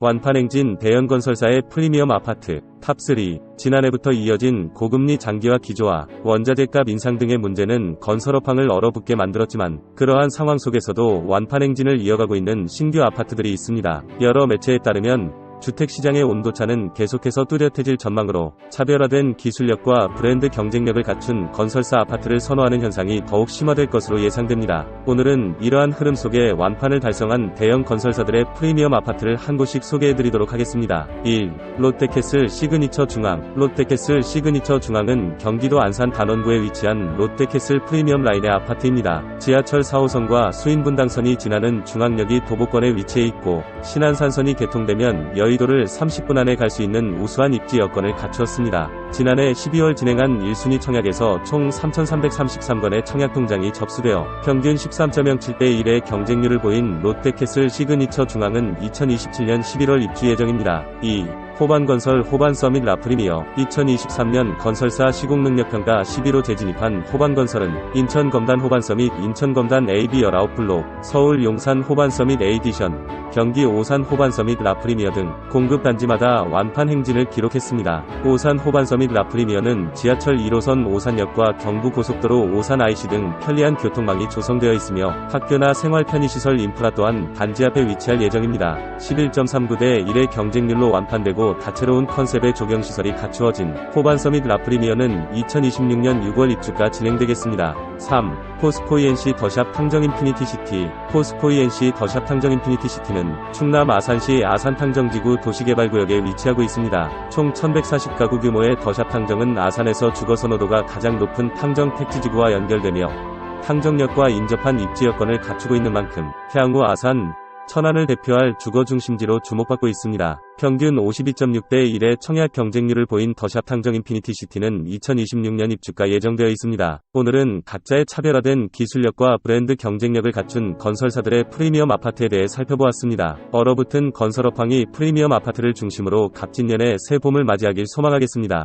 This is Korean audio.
완판 행진 대형 건설사의 프리미엄 아파트 탑3 지난해부터 이어진 고금리 장기화 기조와 원자재값 인상 등의 문제는 건설업황을 얼어붙게 만들었지만 그러한 상황 속에서도 완판 행진을 이어가고 있는 신규 아파트들이 있습니다. 여러 매체에 따르면 주택시장의 온도차는 계속해서 뚜렷해질 전망으로 차별화된 기술력과 브랜드 경쟁력을 갖춘 건설사 아파트를 선호하는 현상이 더욱 심화될 것으로 예상됩니다. 오늘은 이러한 흐름 속에 완판을 달성한 대형 건설사들의 프리미엄 아파트를 한 곳씩 소개해드리도록 하겠습니다. 1. 롯데캐슬 시그니처 중앙 롯데캐슬 시그니처 중앙은 경기도 안산 단원구에 위치한 롯데캐슬 프리미엄 라인의 아파트입니다. 지하철 4호선과 수인분당선이 지나는 중앙역이 도보권에 위치해 있고 신안산선이 개통되면 여의 도를 30분 안에 갈 수 있는 우수한 입지 여건을 갖추었습니다. 지난해 12월 진행한 1순위 청약에서 총 3,333건의 청약 통장이 접수되어 평균 13.07대 1의 경쟁률을 보인 롯데캐슬 시그니처 중앙은 2027년 11월 입주 예정입니다. 2. 호반건설 호반서밋 라프리미어 2023년 건설사 시공능력평가 11호 재진입한 호반건설은 인천검단 호반서밋 인천검단 AB 19블록 서울 용산 호반서밋 A디션 경기 오산 호반서밋 라프리미어 등 공급 단지마다 완판 행진을 기록했습니다. 오산 호반서밋 라프리미어는 지하철 1호선 오산역과 경부고속도로 오산 IC 등 편리한 교통망이 조성되어 있으며 학교나 생활 편의시설 인프라 또한 단지 앞에 위치할 예정입니다. 11.39대 1의 경쟁률로 완판되고 다채로운 컨셉의 조경시설이 갖추어진 호반 서밋 라프리미어는 2026년 6월 입주가 진행되겠습니다. 3. 포스코 ENC 더샵 탕정 인피니티 시티 포스코 ENC 더샵 탕정 인피니티 시티는 충남 아산시 아산 탕정지구 도시개발구역에 위치하고 있습니다. 총 1140가구 규모의 더샵 탕정은 아산에서 주거 선호도가 가장 높은 탕정 택지지구와 연결되며 탕정역과 인접한 입지 여건을 갖추고 있는 만큼 향후 아산, 천안을 대표할 주거 중심지로 주목받고 있습니다. 평균 52.6대 1의 청약 경쟁률을 보인 더샵 탕정 인피니티 시티는 2026년 입주가 예정되어 있습니다. 오늘은 각자의 차별화된 기술력과 브랜드 경쟁력을 갖춘 건설사들의 프리미엄 아파트에 대해 살펴보았습니다. 얼어붙은 건설업황이 프리미엄 아파트를 중심으로 갑진년의 새 봄을 맞이하길 소망하겠습니다.